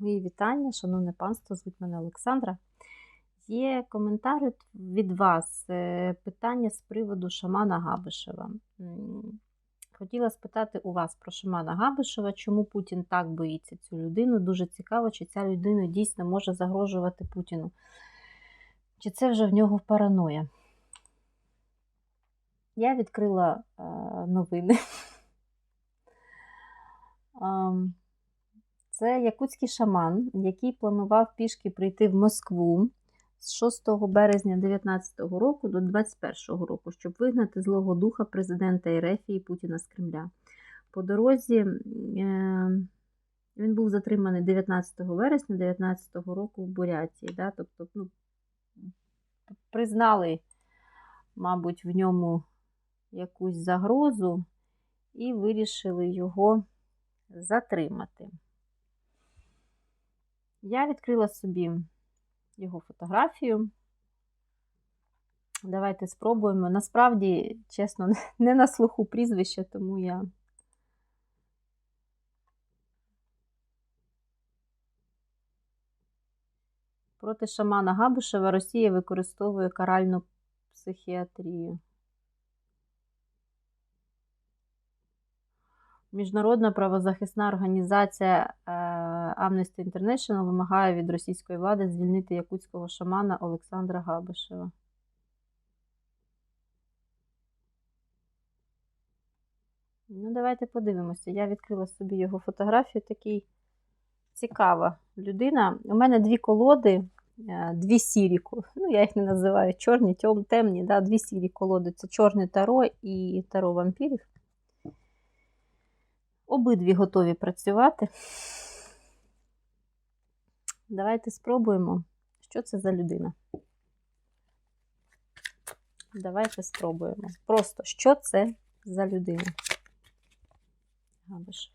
Мої вітання, шановне панство, звуть мене Олександра. Є коментар від вас, е, питання з приводу шамана Габишева. Хотіла спитати у вас про шамана Габишева, чому Путін так боїться цю людину. Дуже цікаво, чи ця людина дійсно може загрожувати Путіну. Чи це вже в нього параноя? Я відкрила е, новини. Це якутський шаман, який планував пішки прийти в Москву з 6 березня 2019 року до 2021 року, щоб вигнати злого духа президента Ерефії Путіна з Кремля. По дорозі е, він був затриманий 19 вересня 2019 року в Бурятії. Да? Тобто, ну, признали, мабуть, в ньому якусь загрозу і вирішили його затримати. Я відкрила собі його фотографію. Давайте спробуємо. Насправді, чесно, не на слуху прізвища, тому я. Проти шамана Габушева Росія використовує каральну психіатрію. Міжнародна правозахисна організація е, Amnesty International вимагає від російської влади звільнити якутського шамана Олександра Габишева. Ну, давайте подивимося. Я відкрила собі його фотографію. Такий цікава людина. У мене дві колоди, е, дві сірі, ну, я їх не називаю чорні, темні, да, дві сірі колоди. Це чорне таро і таро вампірів. Обидві готові працювати. Давайте спробуємо, що це за людина. Давайте спробуємо. Просто що це за людина. Габиш.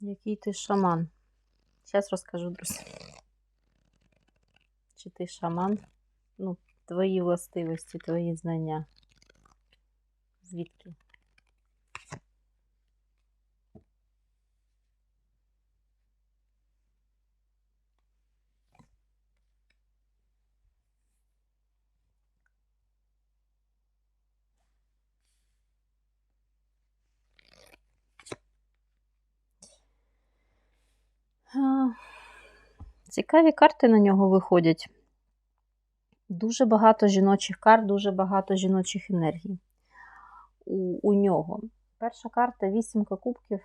Який ти шаман? Зараз розкажу, друзі. Чи ти шаман? Ну, твої властивості, твої знання. Звідки? Цікаві карти на нього виходять. Дуже багато жіночих карт, дуже багато жіночих енергій у, у нього. Перша карта вісімка кубків.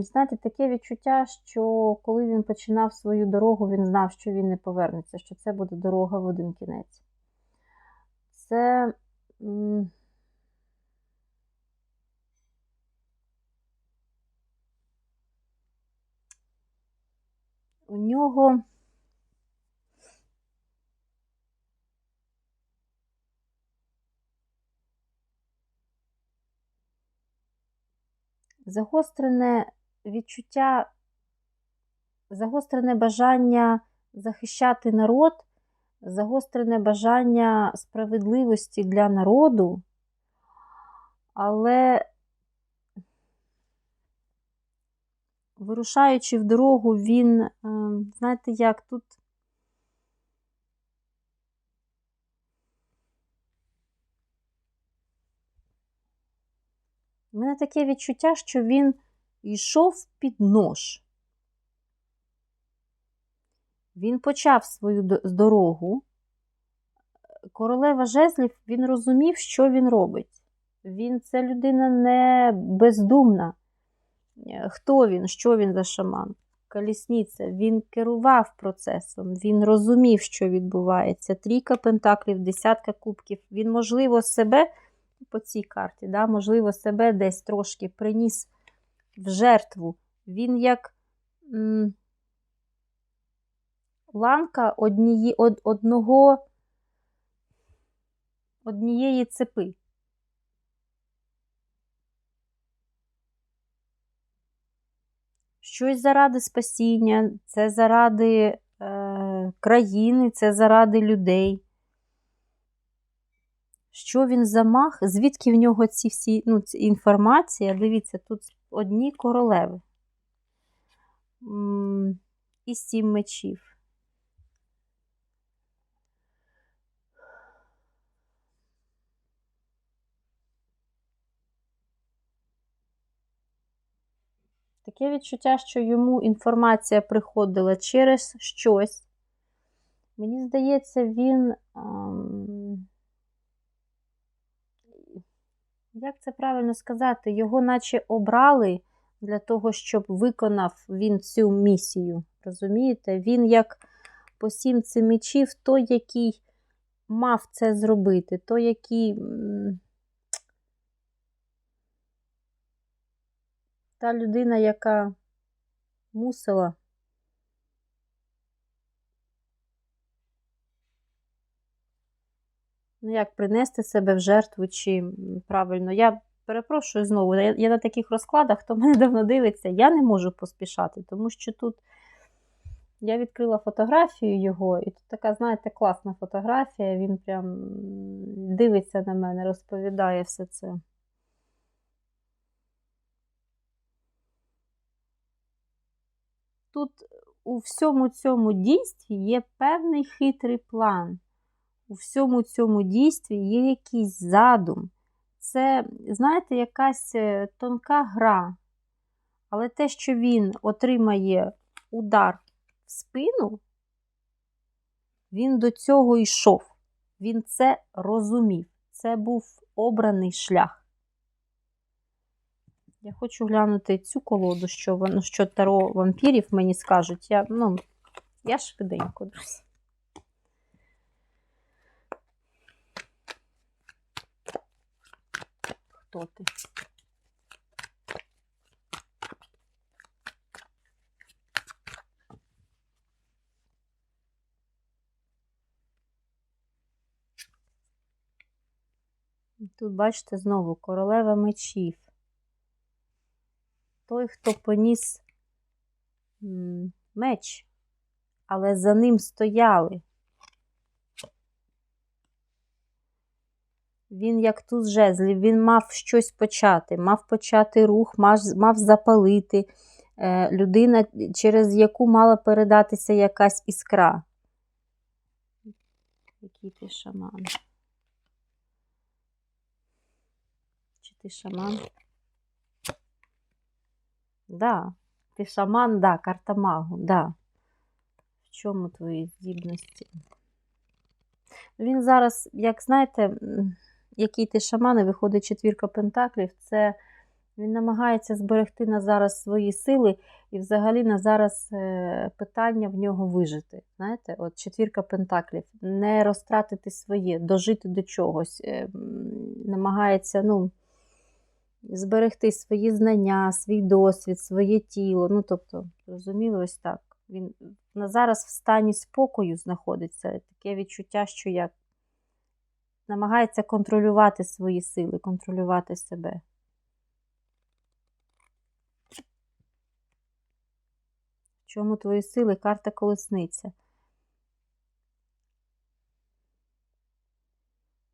Знаєте, таке відчуття, що коли він починав свою дорогу, він знав, що він не повернеться, що це буде дорога в один кінець. Це. У нього загострене відчуття, загострене бажання захищати народ, загострене бажання справедливості для народу, але вирушаючи в дорогу, він, е, знаєте, як тут. У мене таке відчуття, що він йшов під нож. Він почав свою дорогу. Королева жезлів, він розумів, що він робить. Він це людина не бездумна. Хто він, що він за шаман? Колісниця. Він керував процесом, він розумів, що відбувається. Трійка пентаклів, десятка кубків. Він, можливо, себе по цій карті, да, можливо, себе десь трошки приніс в жертву. Він як м ланка однієї, од, одного, однієї цепи. Щось заради спасіння, це заради е, країни, це заради людей. Що він замах? Звідки в нього ці всі ну, ці інформація? Дивіться, тут одні королеви. І сім мечів. Таке відчуття, що йому інформація приходила через щось. Мені здається, він. Як це правильно сказати? Його наче обрали для того, щоб виконав він цю місію. Розумієте? Він як по сімці мечів, той, який мав це зробити, той, який. Та людина, яка мусила ну як принести себе в жертву, чи правильно. Я перепрошую знову, я, я на таких розкладах, хто мене давно дивиться, я не можу поспішати, тому що тут я відкрила фотографію його, і тут така, знаєте, класна фотографія. Він прям дивиться на мене, розповідає все це. Тут у всьому цьому дійстві є певний хитрий план у всьому цьому дійстві є якийсь задум. Це, знаєте, якась е, тонка гра. Але те, що він отримає удар в спину, він до цього йшов. Він це розумів. Це був обраний шлях. Я хочу глянути цю колоду, що ну, що таро вампірів мені скажуть. Я, ну, Я швиденько, друзі. хто ти. Тут, бачите, знову королева мечів. Той, хто поніс меч, але за ним стояли. Він, як туз жезлів, він мав щось почати, мав почати рух, мав, мав запалити е, людина, через яку мала передатися якась іскра. Який ти шаман? Чи ти шаман? Да, ти шаман, да, карта магу, да. В чому твої здібності? Він зараз, як знаєте, який ти шаман, і виходить четвірка пентаклів, це він намагається зберегти на зараз свої сили, і взагалі на зараз е, питання в нього вижити. Знаєте, от четвірка пентаклів, не розтратити своє, дожити до чогось, е, намагається, ну. Зберегти свої знання, свій досвід, своє тіло. Ну, тобто, розуміло, ось так. Він на зараз в стані спокою знаходиться. Таке відчуття, що як намагається контролювати свої сили, контролювати себе. В чому твої сили? Карта колесниця.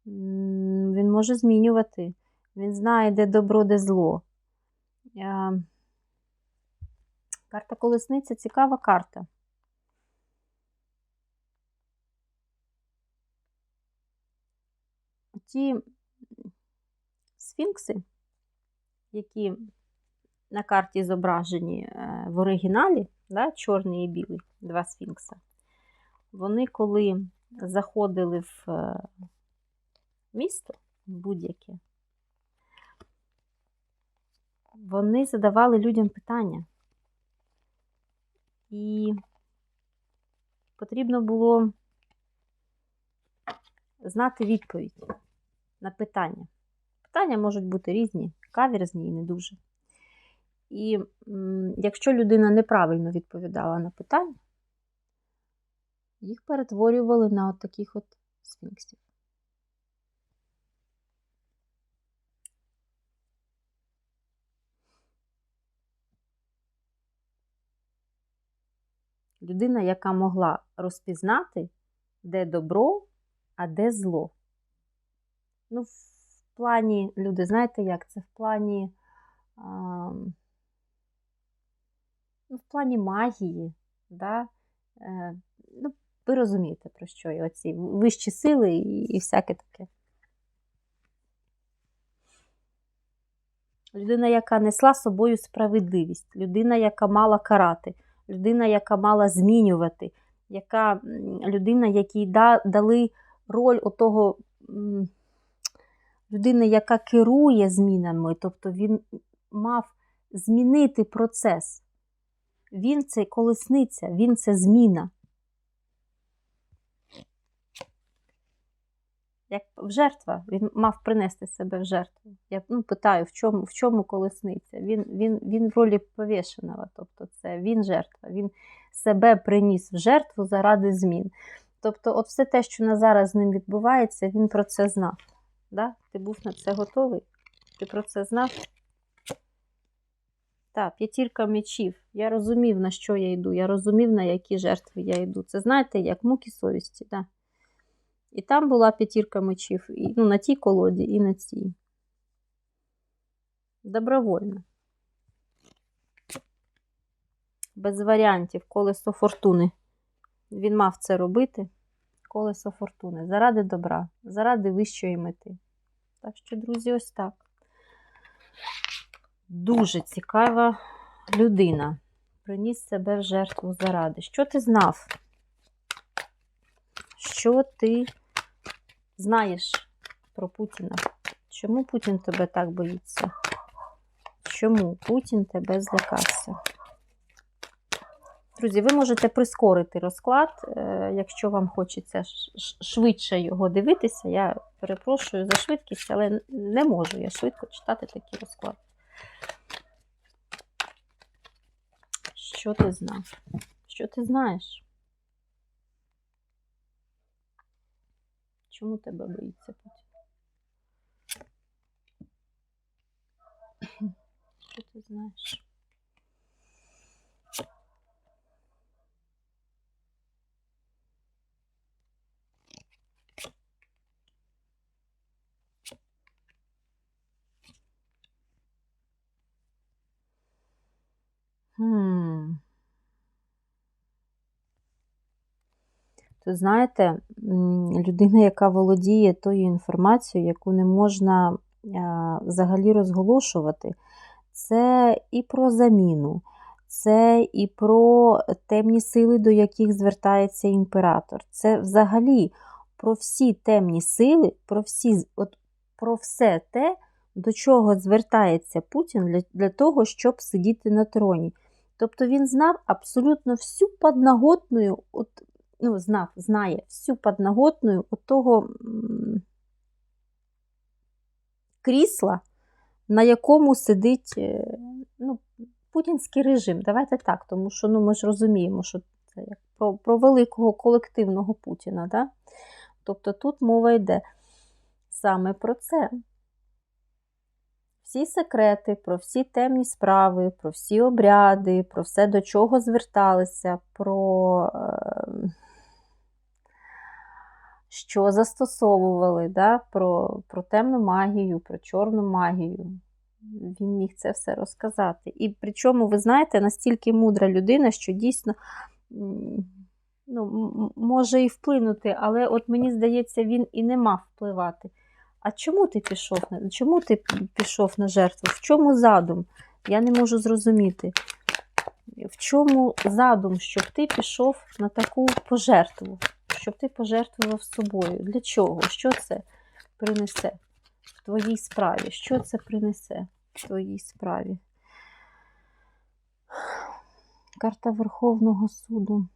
Він може змінювати. Він знає, де добро, де зло. Карта колесниця цікава карта. ті сфінкси, які на карті зображені е, в оригіналі, да, чорний і білий, два сфінкса, вони коли заходили в е, місто, будь-яке, вони задавали людям питання. І потрібно було знати відповідь на питання. Питання можуть бути різні, каверзні і не дуже. І якщо людина неправильно відповідала на питання, їх перетворювали на от таких от сфінксів. Людина, яка могла розпізнати, де добро, а де зло. Ну, в плані, люди, знаєте як? Це в плані, а, ну, в плані магії, да? Е, ну, ви розумієте, про що я оці вищі сили і, і всяке таке. Людина, яка несла собою справедливість, людина, яка мала карати, людина, яка мала змінювати, яка людина, якій да, дали роль отого людини, яка керує змінами, тобто він мав змінити процес. Він це колесниця, він це зміна. Як в жертва, він мав принести себе в жертву. Я ну, питаю, в чому в чому колесниця? Він він, він в ролі повішеного, тобто це він жертва, він себе приніс в жертву заради змін. Тобто, от все те, що на зараз з ним відбувається, він про це знав. Да? Ти був на це готовий? Ти про це знав? Так, п'ятірка мечів. Я розумів, на що я йду. Я розумів, на які жертви я йду. Це знаєте, як муки совісті. Да? І там була п'ятірка мечів. І, ну, на тій колоді, і на цій. Добровольно. Без варіантів, колесо фортуни. Він мав це робити, колесо фортуни, заради добра, заради вищої мети. Так що, друзі, ось так. Дуже цікава людина. Приніс себе в жертву заради. Що ти знав? Що ти знаєш про Путіна? Чому Путін тебе так боїться? Чому Путін тебе злякався? Друзі, ви можете прискорити розклад, е, якщо вам хочеться швидше його дивитися. Я перепрошую за швидкість, але не можу я швидко читати такий розклад. Що ти знав? Що ти знаєш? Чому тебе боїться Путін? Що ти знаєш? Хм. То знаєте, людина, яка володіє тою інформацією, яку не можна взагалі розголошувати, це і про заміну, це і про темні сили, до яких звертається імператор. Це взагалі про всі темні сили, про всі, от, про все те, до чого звертається Путін для, для того, щоб сидіти на троні. Тобто він знав абсолютно всю подноготную, от, ну, знав, знає всю подноготную от того крісла, на якому сидить е, ну, путінський режим. Давайте так, тому що ну, ми ж розуміємо, що це про про великого колективного Путіна. Да? Тобто тут мова йде саме про це всі секрети, про всі темні справи, про всі обряди, про все, до чого зверталися, про е, що застосовували, да? про, про темну магію, про чорну магію. Він міг це все розказати. І причому, ви знаєте, настільки мудра людина, що дійсно ну, може і вплинути, але от мені здається, він і не мав впливати. А чому ти пішов чому ти пішов на жертву? В чому задум? Я не можу зрозуміти. В чому задум, щоб ти пішов на таку пожертву? Щоб ти пожертвував собою? Для чого? Що це принесе в твоїй справі? Що це принесе в твоїй справі? Карта Верховного суду.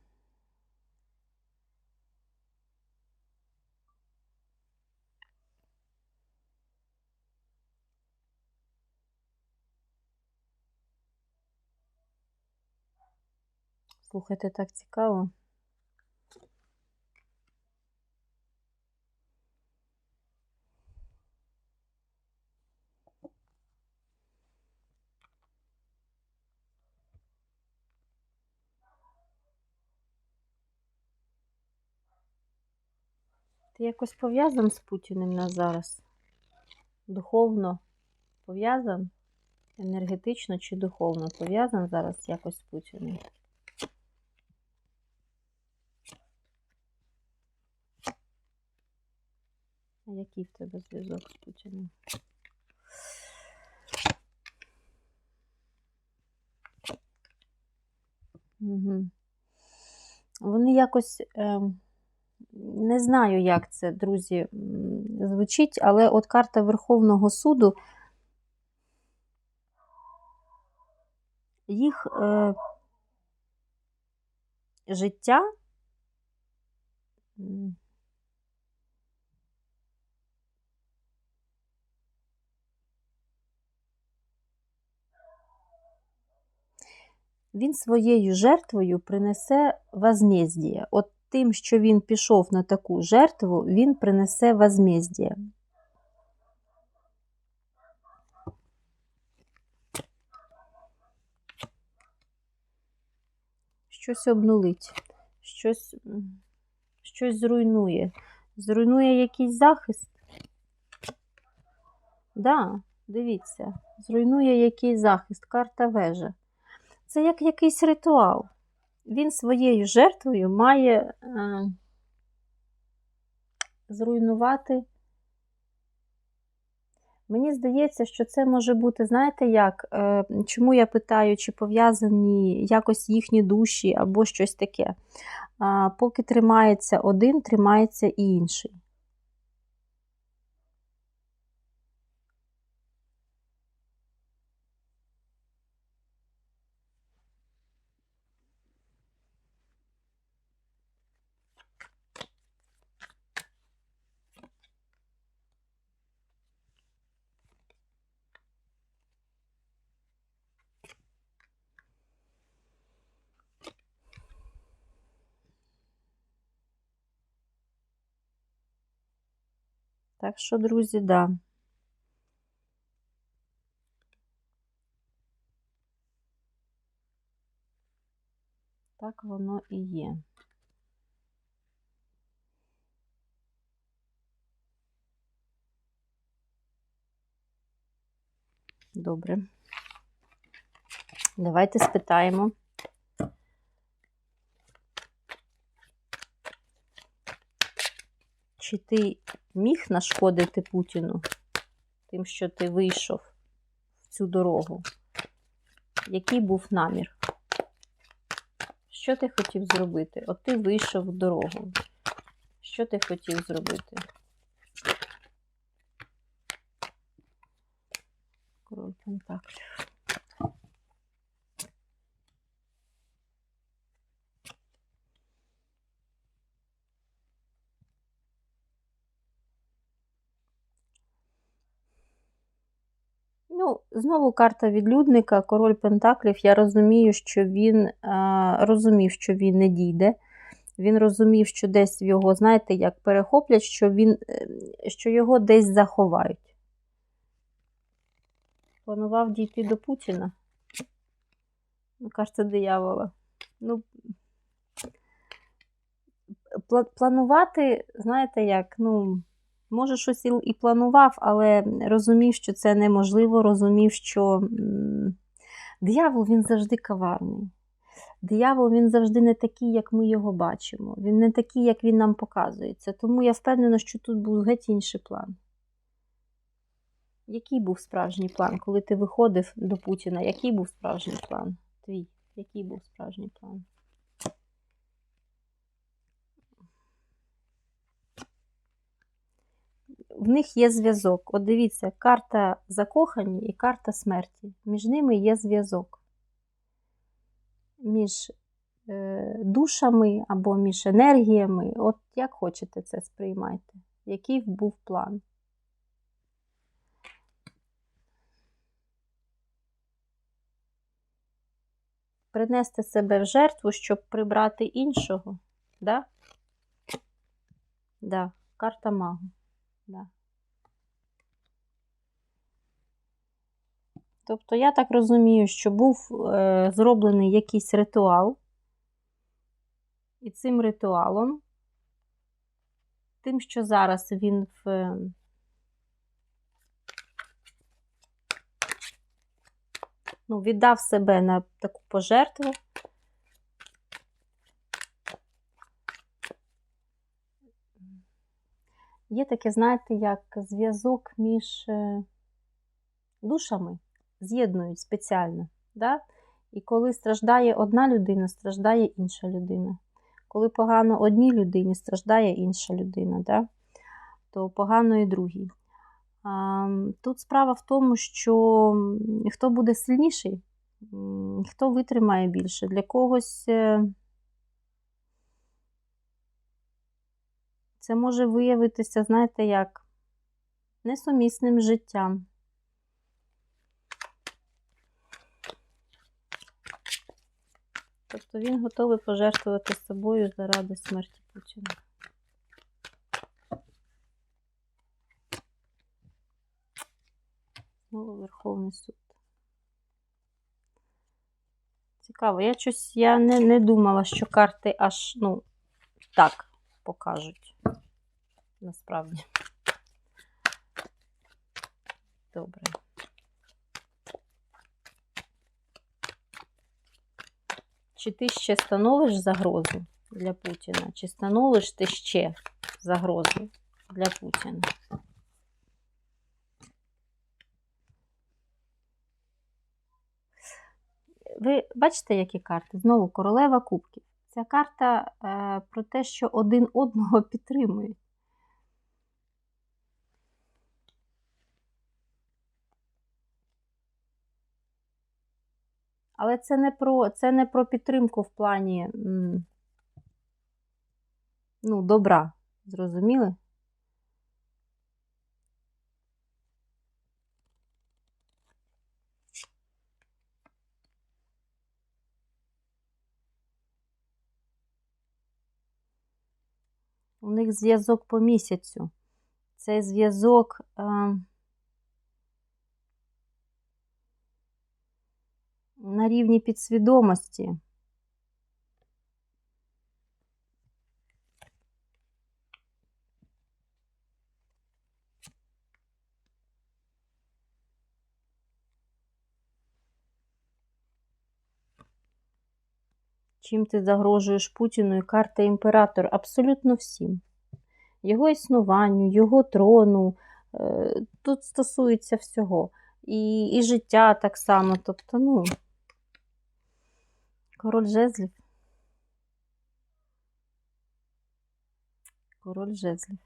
Слухайте, так цікаво. Ти якось пов'язан з Путіним на зараз? Духовно пов'язан? Енергетично чи духовно пов'язан зараз якось з Путіним? А який в тебе зв'язок з Путіним? Угу. Вони якось. Е не знаю, як це, друзі, звучить, але от карта Верховного суду, їх е, життя. Він своєю жертвою принесе возмездія. От тим, що він пішов на таку жертву, він принесе возмездія. Щось обнулить, щось, щось зруйнує. Зруйнує якийсь захист. Да, дивіться, зруйнує якийсь захист, карта вежа. Це як якийсь ритуал він своєю жертвою має е, зруйнувати. Мені здається, що це може бути, знаєте як? Е, чому я питаю, чи пов'язані якось їхні душі або щось таке. Поки тримається один, тримається і інший. Так що, друзі, да. Так воно і є. Добре. Давайте спитаємо. Чи ти міг нашкодити Путіну тим, що ти вийшов в цю дорогу? Який був намір? Що ти хотів зробити? От ти вийшов в дорогу. Що ти хотів зробити? Король Пентаклів. Ну, Знову карта відлюдника, король Пентаклів. Я розумію, що він а, розумів, що він не дійде. Він розумів, що десь його, знаєте, як перехоплять, що він, е, що його десь заховають. Планував дійти до Путіна. Ну, диявола. Ну, планувати, знаєте, як, ну. Може, щось і планував, але розумів, що це неможливо, розумів, що диявол він завжди каварний. Диявол він завжди не такий, як ми його бачимо. Він не такий, як він нам показується. Тому я впевнена, що тут був геть інший план. Який був справжній план? Коли ти виходив до Путіна, який був справжній план? Твій? Який був справжній план? В них є зв'язок. От дивіться, карта закохані і карта смерті. Між ними є зв'язок. Між е, душами або між енергіями. От як хочете це сприймайте. Який був план? принести себе в жертву, щоб прибрати іншого. Да? Да, карта магу. Да. Тобто, я так розумію, що був е, зроблений якийсь ритуал, і цим ритуалом, тим, що зараз він в ну, віддав себе на таку пожертву. Є таке, знаєте, як зв'язок між е, душами з'єднують спеціально. Да? І коли страждає одна людина, страждає інша людина. Коли погано одній людині, страждає інша людина, да? то погано і другій. Тут справа в тому, що хто буде сильніший, хто витримає більше. Для когось це може виявитися, знаєте, як несумісним життям. Тобто він готовий пожертвувати собою заради смерті Путіна. Знову Верховний суд. Цікаво, я щось я не не думала, що карти аж, ну, так покажуть. Насправді. Добре. Чи ти ще становиш загрозу для Путіна? Чи становиш ти ще загрозу для Путіна? Ви бачите, які карти? Знову королева кубків. Ця карта е, про те, що один одного підтримують. Але це не про це не про підтримку в плані ну, добра. Зрозуміли? У них зв'язок по місяцю. Цей зв'язок. Е, на рівні підсвідомості. Чим ти загрожуєш Путіну і карта імператор? Абсолютно всім. Його існуванню, його трону. Е, тут стосується всього. І і життя так само. Тобто, ну, король жезлів. Король жезлів.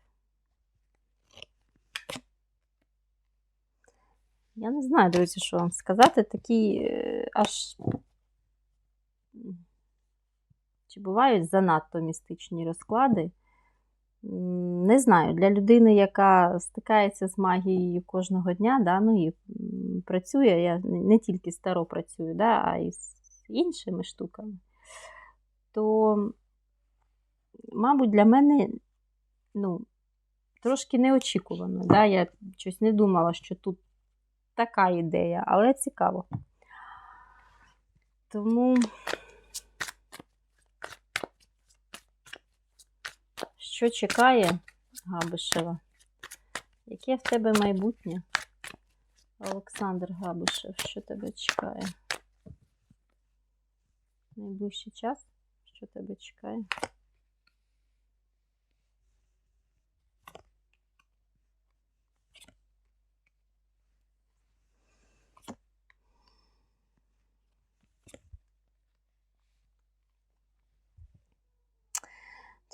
Я не знаю, друзі, що вам сказати. Такі е, аж. Чи бувають занадто містичні розклади? Не знаю, для людини, яка стикається з магією кожного дня, да, ну і працює, я не тільки старо працюю, да, а й з іншими штуками, то, мабуть, для мене ну, трошки неочікувано. Да, Я щось не думала, що тут така ідея, але цікаво. Тому. Що чекає Габишева? Яке в тебе майбутнє? Олександр Габишев, що тебе чекає? Найближчий час? Що тебе чекає?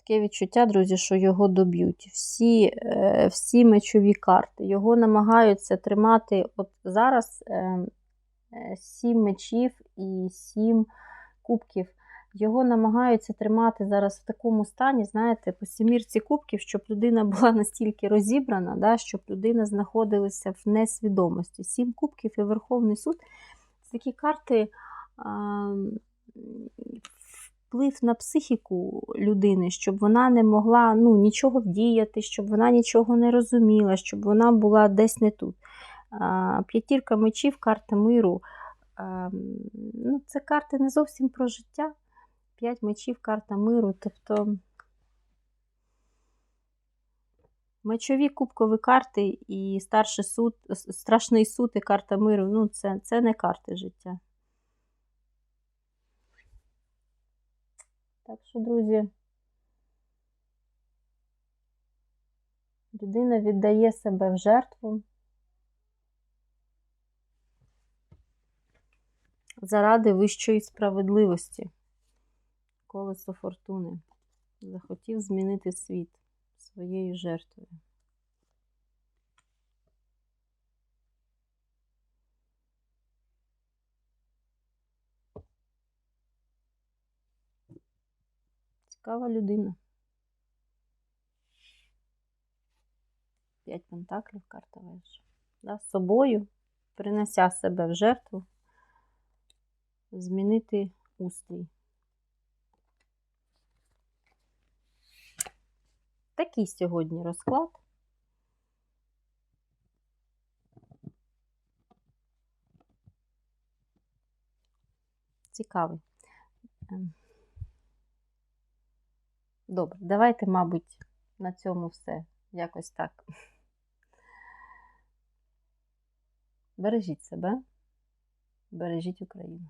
Таке відчуття, друзі, що його доб'ють. Всі, е, всі мечові карти. Його намагаються тримати. От зараз е, е, сім мечів і сім кубків. Його намагаються тримати зараз в такому стані, знаєте, по сімірці кубків, щоб людина була настільки розібрана, да, щоб людина знаходилася в несвідомості. Сім кубків і Верховний суд це такі карти. А, вплив на психіку людини, щоб вона не могла ну, нічого вдіяти, щоб вона нічого не розуміла, щоб вона була десь не тут. П'ятірка мечів, карта миру. Ну, Це карти не зовсім про життя. П'ять мечів, карта миру. Тобто мечові кубкові карти і старший суд, страшний суд і карта миру ну, це, це не карти життя. Так що, друзі, людина віддає себе в жертву заради вищої справедливості. Колесо фортуни. Захотів змінити світ своєю жертвою. Цікава людина. П'ять пентаклів, карта вежа. Да, з собою, принеся себе в жертву, змінити устрій. Такий сьогодні розклад. Цікавий. Добре, давайте, мабуть, на цьому все. Якось так. Бережіть себе, бережіть Україну.